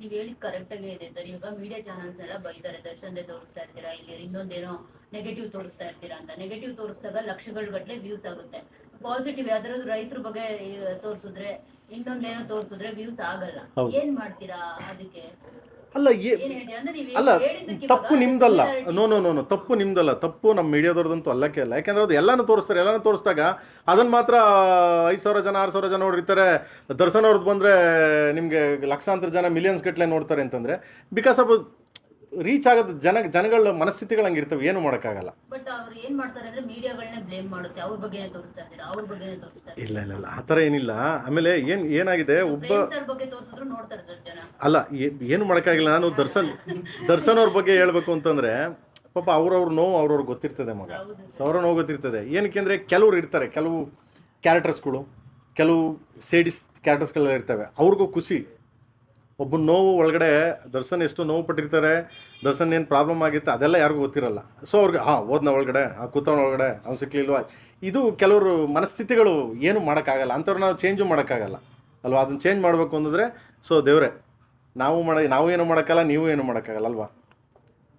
ನೀವ್ ಹೇಳಿದ್ ಕರೆಕ್ಟ್ ಆಗಿ ಇದೆ. ಸರ್ ಇವಾಗ ಮೀಡಿಯಾ ಚಾನಲ್ಸ್ ಎಲ್ಲ ಬೈತಾರೆ. ದರ್ಶನ್ದೇ ತೋರಿಸ್ತಾ ಇರ್ತೀರಾ? ಇಲ್ಲಿ ಇನ್ನೊಂದೇನೋ ನೆಗೆಟಿವ್ ತೋರಿಸ್ತಾ ಇರ್ತೀರಾ ಅಂತ. ನೆಗೆಟಿವ್ ತೋರಿಸಿದಾಗ ಲಕ್ಷಗಳ ಗಟ್ಟಲೆ ವ್ಯೂಸ್ ಆಗುತ್ತೆ. ಪಾಸಿಟಿವ್ ಯಾವ್ದಾದ್ರು ರೈತರ ಬಗ್ಗೆ ತೋರಿಸಿದ್ರೆ ಇನ್ನೊಂದೇನೋ ತೋರಿಸಿದ್ರೆ ವ್ಯೂಸ್ ಆಗಲ್ಲ. ಏನ್ ಮಾಡ್ತೀರಾ ಅದಕ್ಕೆ? ಅಲ್ಲ ಏ ಅಲ್ಲ ತಪ್ಪು ನಿಮ್ದಲ್ಲ. ನೋ ನೋ ನೋ ನೋ ತಪ್ಪು ನಿಮ್ದಲ್ಲ. ತಪ್ಪು ನಮ್ಮ ಮೀಡಿಯಾದವ್ರದಂತೂ ಅಲ್ಲಕ್ಕೆ ಅಲ್ಲ ಯಾಕೆಂದ್ರೆ ಅದು ಎಲ್ಲನೂ ತೋರಿಸ್ತಾರೆ. ಎಲ್ಲನೂ ತೋರಿಸಿದಾಗ ಅದನ್ನು ಮಾತ್ರ ಐದು ಸಾವಿರ ಜನ ಆರು ಸಾವಿರ ಜನ ನೋಡಿರ್ತಾರೆ ದರ್ಶನ್ ಅವ್ರದ್ದು ಬಂದರೆ ನಿಮಗೆ ಲಕ್ಷಾಂತರ ಜನ ಮಿಲಿಯನ್ಸ್ ಗಟ್ಟಲೆ ನೋಡ್ತಾರೆ ಅಂತಂದರೆ ಬಿಕಾಸ್ ಆಫ್ ರೀಚ್ ಆಗದ ಜನ ಜನಗಳ ಮನಸ್ಥಿತಿಗಳು ಹಂಗಿರ್ತವೆ ಏನು ಮಾಡೋಕ್ಕಾಗಲ್ಲ. ಬಟ್ ಅವ್ರು ಏನ್ ಮಾಡ್ತಾರೆ ಅಂದ್ರೆ ಮೀಡಿಯಾಗಳನ್ನೇ ಬ್ಲೇಮ್ ಮಾಡುತ್ತೆ ಅವ್ರ ಬಗ್ಗೆನೇ ತೋರಿಸ್ತಾ ಅವ್ರ ಬಗ್ಗೆನೇ ಇಲ್ಲ ಇಲ್ಲ ಇಲ್ಲ ಆ ಥರ ಏನಿಲ್ಲ. ಆಮೇಲೆ ಏನು ಏನಾಗಿದೆ ಒಬ್ಬ ಸರ್ ಬಗ್ಗೆ ತೋರಿಸಿದ್ರು ನೋಡ್ತಾರೆ ಸರ್ ಜನ. ಅಲ್ಲ ಏ- ಏನು ಮಾಡೋಕ್ಕಾಗಿಲ್ಲ ನಾನು ದರ್ಶನ್ ದರ್ಶನ್ ಅವ್ರ ಬಗ್ಗೆ ಹೇಳಬೇಕು ಅಂತಂದರೆ ಪಾಪ ಅವ್ರವ್ರ ನೋವು ಅವ್ರವ್ರಿಗೆ ಗೊತ್ತಿರ್ತದೆ ಮಗ. ಸೊ ಅವ್ರ ನೋವು ಗೊತ್ತಿರ್ತದೆ. ಏನಕ್ಕೆ ಅಂದರೆ ಕೆಲವ್ರು ಇರ್ತಾರೆ ಕೆಲವು ಕ್ಯಾರೆಕ್ಟರ್ಸ್ಗಳು ಕೆಲವು ಸೇಡಿಸ್ ಕ್ಯಾರೆಕ್ಟರ್ಸ್ಗಳೆಲ್ಲ ಇರ್ತವೆ. ಅವ್ರಿಗೂ ಖುಷಿ. ಒಬ್ಬ ನೋವು ಒಳಗಡೆ, ದರ್ಶನ್ ಎಷ್ಟು ನೋವು ಪಟ್ಟಿರ್ತಾರೆ, ದರ್ಶನ್ ಏನು ಪ್ರಾಬ್ಲಮ್ ಆಗಿತ್ತು ಅದೆಲ್ಲ ಯಾರಿಗೂ ಗೊತ್ತಿರಲ್ಲ. ಸೊ ಅವ್ರಿಗೆ, ಹಾಂ ಓದ್ನ ಒಳಗಡೆ, ಆ ಕೂತವನ ಒಳಗಡೆ, ಅವ್ನು ಸಿಕ್ಕಲಿಲ್ವ ಇದು ಕೆಲವರು ಮನಸ್ಥಿತಿಗಳು ಏನು ಮಾಡೋಕ್ಕಾಗಲ್ಲ ಅಂಥವ್ರು ನಾವು ಚೇಂಜು ಮಾಡೋಕ್ಕಾಗಲ್ಲ. ಅಲ್ವಾ? ಅದನ್ನು ಚೇಂಜ್ ಮಾಡಬೇಕು ಅಂತಂದರೆ ಸೊ ದೇವರೇ, ನಾವು ಮಾಡ, ನಾವು ಏನು ಮಾಡೋಕ್ಕಲ್ಲ ನೀವು ಏನು ಮಾಡೋಕ್ಕಾಗಲ್ಲ, ಅಲ್ವಾ?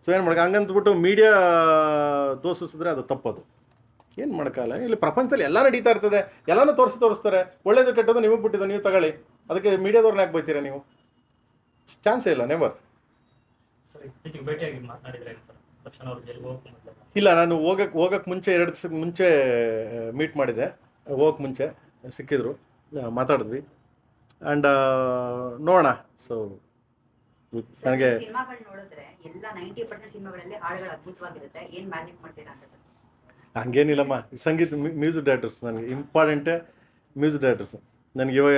ಸೊ ಏನು ಮಾಡಕ್ಕೆ ಹಂಗಂತ್ಬಿಟ್ಟು ಮೀಡಿಯಾ ದೋಷಿಸಿದ್ರೆ ಅದು ತಪ್ಪದು. ಏನು ಮಾಡೋಕ್ಕಾಗಲ್ಲ? ಇಲ್ಲಿ ಪ್ರಪಂಚದಲ್ಲಿ ಎಲ್ಲ ನಡೀತಾ ಇರ್ತದೆ ಎಲ್ಲನೂ ತೋರಿಸಿ ತೋರಿಸ್ತಾರೆ. ಒಳ್ಳೇದು ಕೆಟ್ಟದ್ದು ನಿಮಗೆ ಬಿಟ್ಟಿದ್ದು ನೀವು ತಗೊಳ್ಳಿ. ಅದಕ್ಕೆ ಮೀಡಿಯಾದವ್ರನ್ನ ಯಾಕೆ ಬೈತೀರಾ ನೀವು? ಚಾನ್ಸೇ ಇಲ್ಲ ನೆವರ್ ಇಲ್ಲ ನಾನು ಹೋಗಕ್ಕೆ ಹೋಗಕ್ಕೆ ಮುಂಚೆ ಎರಡು ದಿವಸಕ್ಕೆ ಮುಂಚೆ ಮೀಟ್ ಮಾಡಿದೆ. ಹೋಗಕ್ಕೆ ಮುಂಚೆ ಸಿಕ್ಕಿದ್ರು. ಮಾತಾಡಿದ್ವಿ. ಆ್ಯಂಡ್ ನೋಡೋಣ. ಸೊ ನನಗೆ ಸಿನಿಮಾಗಳು ನೋಡಿದ್ರೆ ಎಲ್ಲ ನೈಂಟಿ ಪರ್ಸೆಂಟ್ ಸಿನಿಮಾಗಳಲ್ಲಿ ಹಾಡುಗಳು ಅದ್ಭುತವಾಗಿರುತ್ತೆ. ಏನ್ ಮ್ಯಾಜಿಕ್ ಮಾಡ್ತೀರಾ ಅಂತ. ಸರ್ ಹಂಗೇನಿಲ್ಲಮ್ಮ. ಸಂಗೀತ ಮ್ಯೂಸಿಕ್ ಡೈರೆಕ್ಟರ್ಸ್ ನನಗೆ ಇಂಪಾರ್ಟೆಂಟೇ ಮ್ಯೂಸಿಕ್ ಡೈರೆಕ್ಟರ್ಸ್ ನನಗೆ ಇವಾಗ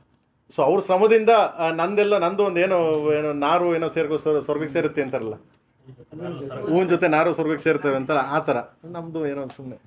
ಸೊ ಅವ್ರ ಶ್ರಮದಿಂದ ನಂದೆಲ್ಲ, ನಂದು ಒಂದು ಏನೋ ಏನೋ ನಾರು ಏನೋ ಸೇರ್ಕೋ ಸ್ವರ್- ಸ್ವರ್ಗಕ್ಕೆ ಸೇರುತ್ತೆ ಅಂತಾರಲ್ಲ. ಹೂವಿನ ಜೊತೆ ನಾರು ಸ್ವರ್ಗಕ್ಕೆ ಸೇರ್ತೇವೆ ಅಂತಲ್ಲ, ಆ ಥರ ನಮ್ಮದು ಏನೋ ಸುಮ್ಮನೆ